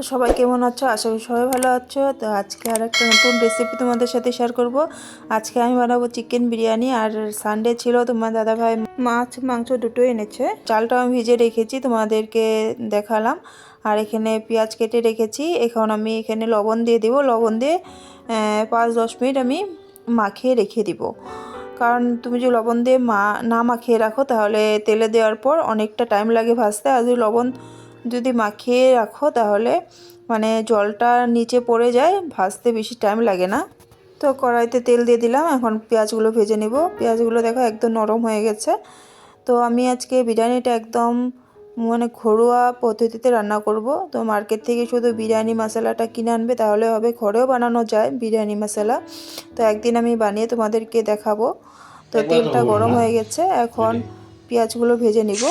তো সবাই কেমন আছো? আশা করি সবাই ভালো আছো। তো আজকে আর একটা নতুন রেসিপি তোমাদের সাথে শেয়ার করব। আজকে আমি বানাবো চিকেন বিরিয়ানি আর সানডে ছিল তোমার দাদাভাই মাছ, মাংস দুটো এনেছে। চালটা আমি ভিজে রেখেছি, তোমাদেরকে দেখালাম। আর এখানে পেঁয়াজ কেটে রেখেছি। এখন আমি এখানে লবণ দিয়ে দেবো। লবণ দিয়ে পাঁচ দশ মিনিট আমি মাখিয়ে রেখে দিব। কারণ তুমি যদি লবণ দিয়ে মা, না মাখিয়ে রাখো তাহলে তেলে দেওয়ার পর অনেকটা টাইম লাগে ভাজতে। আর যদি লবণ যদি মাখিয়ে রাখো তাহলে মানে জলটা নিচে পড়ে যায় ভাজতে বেশি টাইম লাগে না। তো কড়াইতে তেল দিয়ে দিলাম এখন পেঁয়াজগুলো ভেজে নেব। পেঁয়াজগুলো দেখো একদম নরম হয়ে গেছে। তো আমি আজকে বিরিয়ানিটা একদম মানে ঘরোয়া পদ্ধতিতে রান্না করব। তো মার্কেট থেকে শুধু বিরিয়ানি মশলাটা কিনে আনবে তাহলে হবে ঘরেও বানানো যায় বিরিয়ানি মশলা। তো একদিন আমি বানিয়ে তোমাদেরকে দেখাবো। তো তেলটা গরম হয়ে। গেছে এখন পেঁয়াজগুলো ভেজে নিব।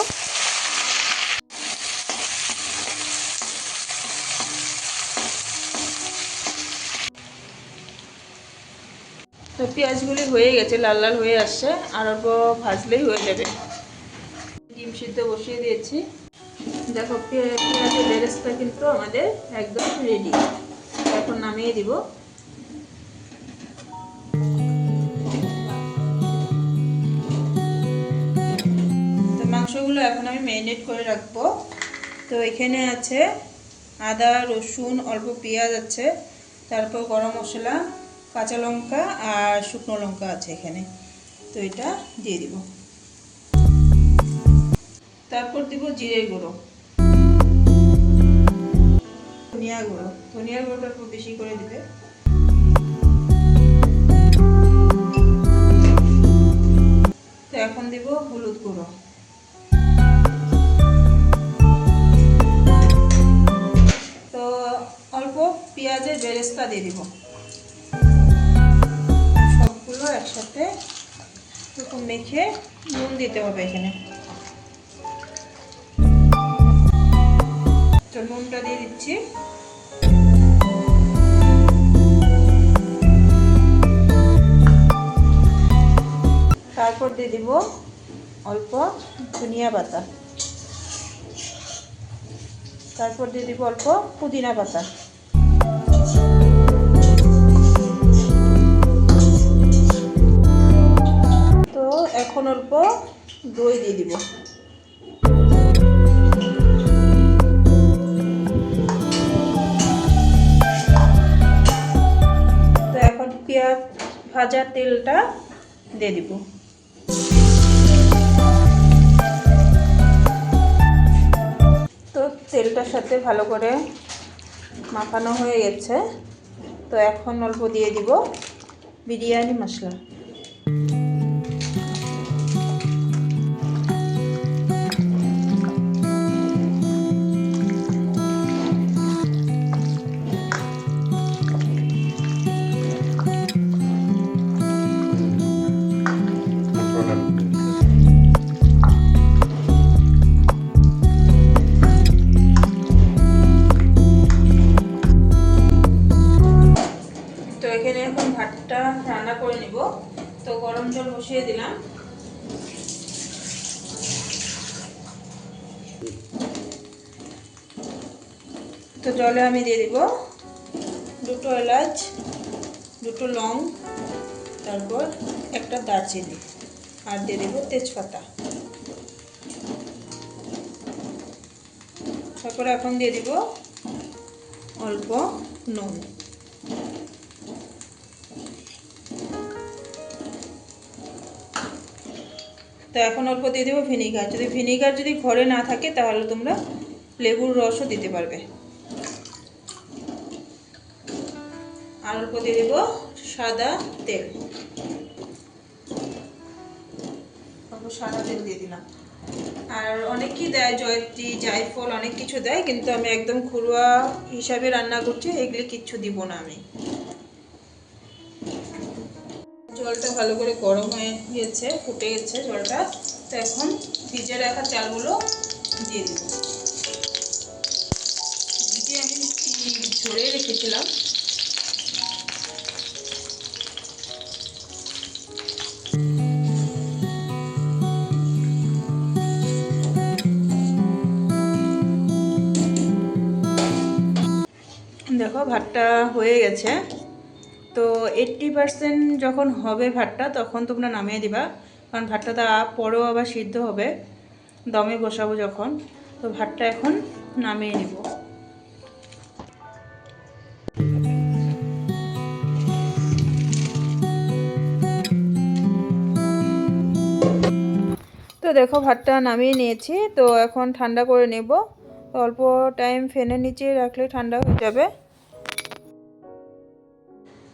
পেঁয়াজগুলি হয়ে গেছে, লাল লাল হয়ে আসছে, আর অল্প ভাজলেই হয়ে যাবে। ডিম সিদ্ধ বসিয়ে দিয়েছি। দেখো পেঁয়াজের বেরেস্তা কিন্তু আমাদের একদম রেডি এখন নামিয়ে দিব। মাংসগুলো এখন আমি ম্যারিনেট করে রাখব। তো এখানে আছে আদা, রসুন, অল্প পেঁয়াজ আছে, তারপর গরম মশলা কাঁচা লঙ্কা আর শুকনো লঙ্কা আছে এখানে। তো এটা দিয়ে দিব। তারপর দিব জিরে গুঁড়ো। ধনিয়া গুঁড়ো। ধনিয়ার গুঁড়োটা একটু বেশি করে দিবে। তো এখন দিব হলুদ গুঁড়ো। তো অল্প পেঁয়াজের বেরেস্তা দিয়ে দিব। সবগুলো একসাথে একটু মেখে নুন দিতে হবে এখানে। তো নুনটা দিয়ে দিচ্ছি। তারপর দিয়ে দিব অল্প ধনিয়া পাতা। তারপর দিয়ে দিব অল্প পুদিনা পাতা। এখন অল্প দই দিয়ে দিব। তো এখন পেঁয়াজ ভাজা তেলটা দিয়ে দিব। তো তেলটার সাথে ভালো করে মাখানো হয়ে গেছে। তো এখন অল্প দিয়ে দিব বিরিয়ানি মশলা। তো এখানে এখন ভাতটা রান্না করে নিব। তো গরম জল বসিয়ে দিলাম। তো জলে আমি দিয়ে দিব দুটো এলাচ, দুটো লং, তারপর একটা দারচিনি। আর দিয়ে দেব তেজপাতা। তারপরে এখন দিয়ে দিব অল্প নুন। তো এখন অল্প দিয়ে দেবো ভিনিগার। যদি ভিনিগার যদি ঘরে না থাকে, তাহলে তোমরা লেবুর রসও দিতে পারবে। আর অল্প দিয়ে দেবো সাদা তেল। সাদা তেল দিয়ে দিলাম। আর অনেকেই দেয় জয়ত্রী জায়ফল অনেক কিছু দেয়, কিন্তু আমি একদম ঘরোয়া হিসাবে রান্না করছি, এগুলি কিচ্ছু দিব না আমি। জলটা ভালো করে গরম হয়ে গেছে, ফুটে গেছে জলটা। তো এখন ভিজে রাখা চালগুলো দিয়ে দিব। ভিজে আমি ঝরে রেখেছিলাম। দেখো, ভাতটা হয়ে গেছে। তো এইট্টি পারসেন্ট যখন হবে ভাতটা, তখন তোমরা নামিয়ে দিবা। কারণ ভাতটা তা পরেও আবার সিদ্ধ হবে, দমে বসাবো যখন। তো ভাতটা এখন নামিয়ে নিব। তো দেখো, ভাতটা নামিয়ে নিয়েছি। তো এখন ঠান্ডা করে নেব। অল্প টাইম ফ্যানের নিচে রাখলে ঠান্ডা হয়ে যাবে।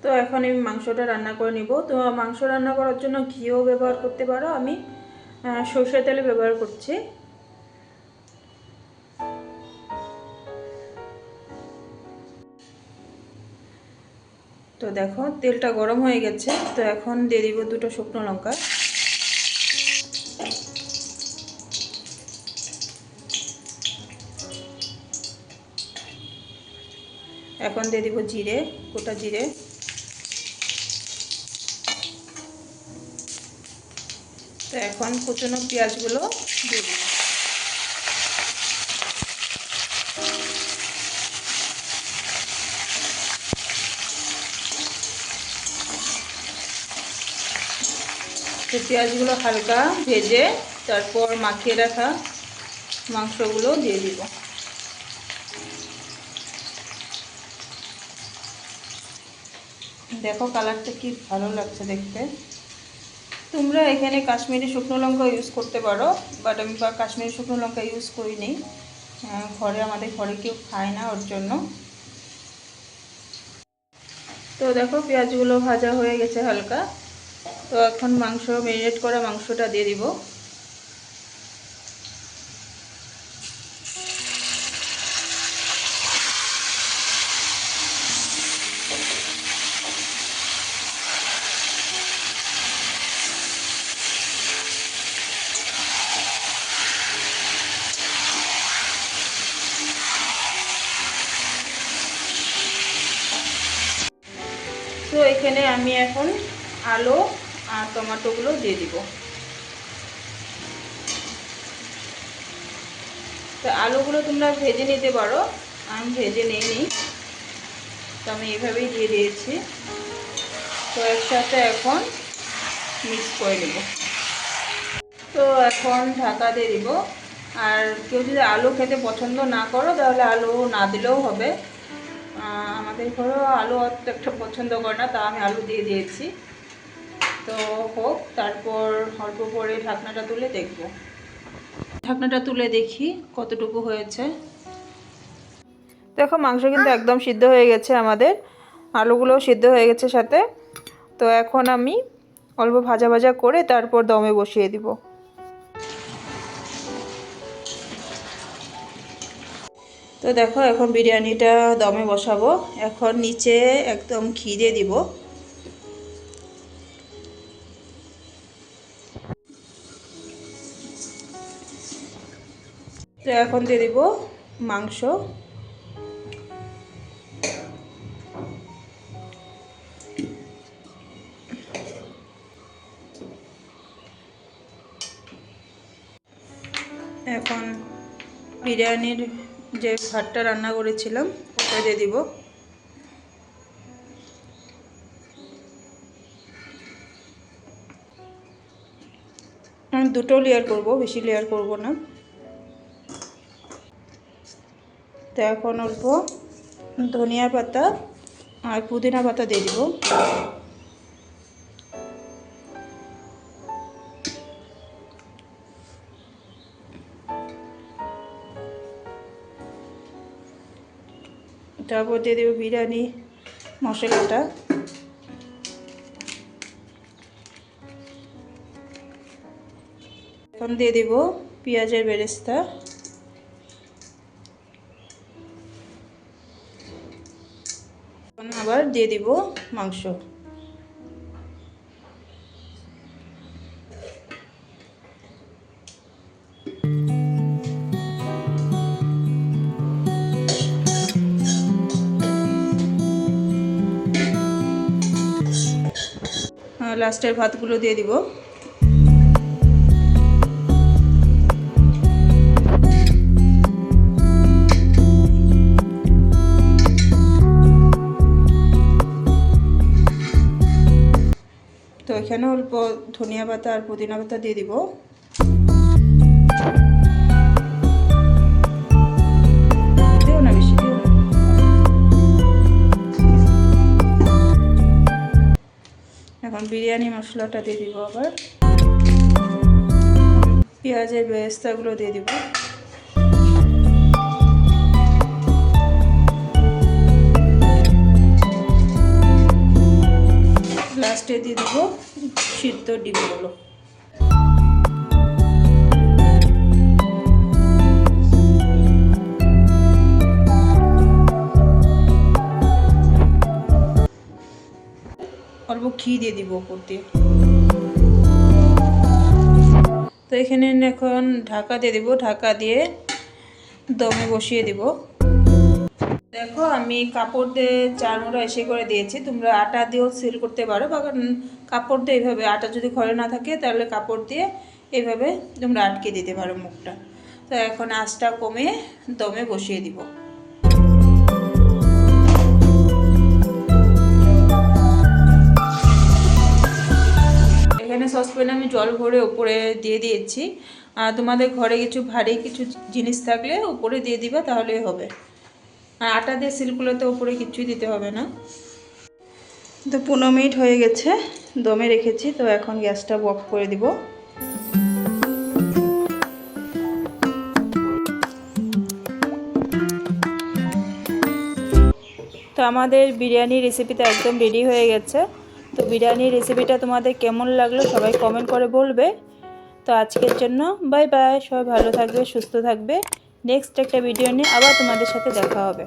তো এখন আমি মাংসটা রান্না করে নিব। তো মাংস রান্না করার জন্য ঘিও ব্যবহার করতে পারো। আমি সর্ষের তেলে ব্যবহার করছি। তো দেখো, তেলটা গরম হয়ে গেছে। তো এখন দিয়ে দিব দুটো শুকনো লঙ্কা। এখন দিয়ে দিব জিরে, গোটা জিরে। তো এখন কুচনো পেঁয়াজগুলো দিয়ে দিব তো পেঁয়াজগুলো হালকা ভেজে তারপর মাখিয়ে রাখা মাংসগুলো দিয়ে দিব। দেখো কালারটা কি ভালো লাগছে দেখতে। তোমরা এখানে কাশ্মীরি শুকনো লঙ্কা ইউজ করতে পারো বাট আমি বা কাশ্মীরি শুকনো লঙ্কা ইউজ করিনি। ঘরে, আমাদের ঘরে কেউ খায় না ওর জন্য। তো দেখো, পেঁয়াজগুলো ভাজা হয়ে গেছে হালকা। তো এখন মাংস মেরিনেট করা মাংসটা দিয়ে দিব। এখানে আমি এখন আলু আর টমেটোগুলো দিয়ে দিব। তো আলুগুলো তোমরা ভেজে নিতে পারো, আমি ভেজে নিইনি। তো আমি এভাবেই দিয়ে দিয়েছি। তো একসাথে এখন মিক্স করে নেব। তো এখন ঢাকা দিয়ে দিব। আর কেউ যদি আলু খেতে পছন্দ না করো, তাহলে আলু না দিলেও হবে। আমাদের ঘরেও আলু অত একটা পছন্দ করে না, তা আমি আলু দিয়ে দিয়েছি। তো হোক, তারপর অল্প করে ঢাকনাটা তুলে দেখব। ঢাকনাটা তুলে দেখি কতটুকু হয়েছে। দেখো, মাংস কিন্তু একদম সিদ্ধ হয়ে গেছে আমাদের। আলুগুলোও সিদ্ধ হয়ে গেছে সাথে। তো এখন আমি অল্প ভাজা ভাজা করে তারপর দমে বসিয়ে দিব। তো দেখো, এখন বিরিয়ানিটা দমে বসাবো। এখন নিচে একদম দিয়ে দিব। তো এখন দিয়ে দিব মাংস। এখন বিরিয়ানির যে ভাতটা রান্না করেছিলাম, ওটা দিয়ে দিব। আমি দুটো লেয়ার করব, বেশি লেয়ার করব না। তো এখন অল্প ধনিয়া পাতা আর পুদিনা পাতা দিয়ে দিব। তারপর দিয়ে দেবো বিরিয়ানি, মশলাটা। এখন দিয়ে দেব পেঁয়াজের বেরেস্তা। এখন আবার দিয়ে দিব মাংস। লাস্টের ভাতগুলো দিয়ে দিব। তো এখানে অল্প ধনিয়া পাতা আর পুদিনা পাতা দিয়ে দিব। এখন বিরিয়ানি মশলাটা দিয়ে দিব আবার। পেঁয়াজের ব্যবস্থাগুলো দিয়ে দিব। লাস্টে দিয়ে দিব সিদ্ধ ডিমগুলো। অল্প ঘি দিয়ে দিব উপর দিয়ে। তো এখানে এখন ঢাকা দিয়ে দিব, ঢাকা দিয়ে দমে বসিয়ে দিব। দেখো, আমি কাপড় দিয়ে চানোরা এসে করে দিয়েছি। তোমরা আটা দিয়েও সিল করতে পারো, বা কাপড় দিয়ে এইভাবে আটা যদি ঘরে না থাকে, তাহলে কাপড় দিয়ে এইভাবে তোমরা আটকে দিতে পারো মুখটা। তো এখন আঁচটা কমে দমে বসিয়ে দিব। আমি জল ভরে উপরে দিয়ে দিয়েছি। আর তোমাদের ঘরে কিছু ভারী কিছু জিনিস থাকলে উপরে দিয়ে দিবা তাহলেই হবে। আর আটা দিয়ে সিলগুলোতে উপরে কিছুই দিতে হবে না। তো পনেরো মিনিট হয়ে গেছে, দমে রেখেছি, তো এখন গ্যাসটা অফ করে দিব। তো আমাদের বিরিয়ানি রেসিপিটা একদম রেডি হয়ে গেছে। তো বিরিয়ানির রেসিপিটা তোমাদের কেমন লাগল সবাই কমেন্ট করে বলবে। তো আজকের জন্য বাই বাই সবাই ভালো থাকবে, সুস্থ থাকবে। নেক্সট একটা ভিডিও নিয়ে আবার তোমাদের সাথে দেখা হবে।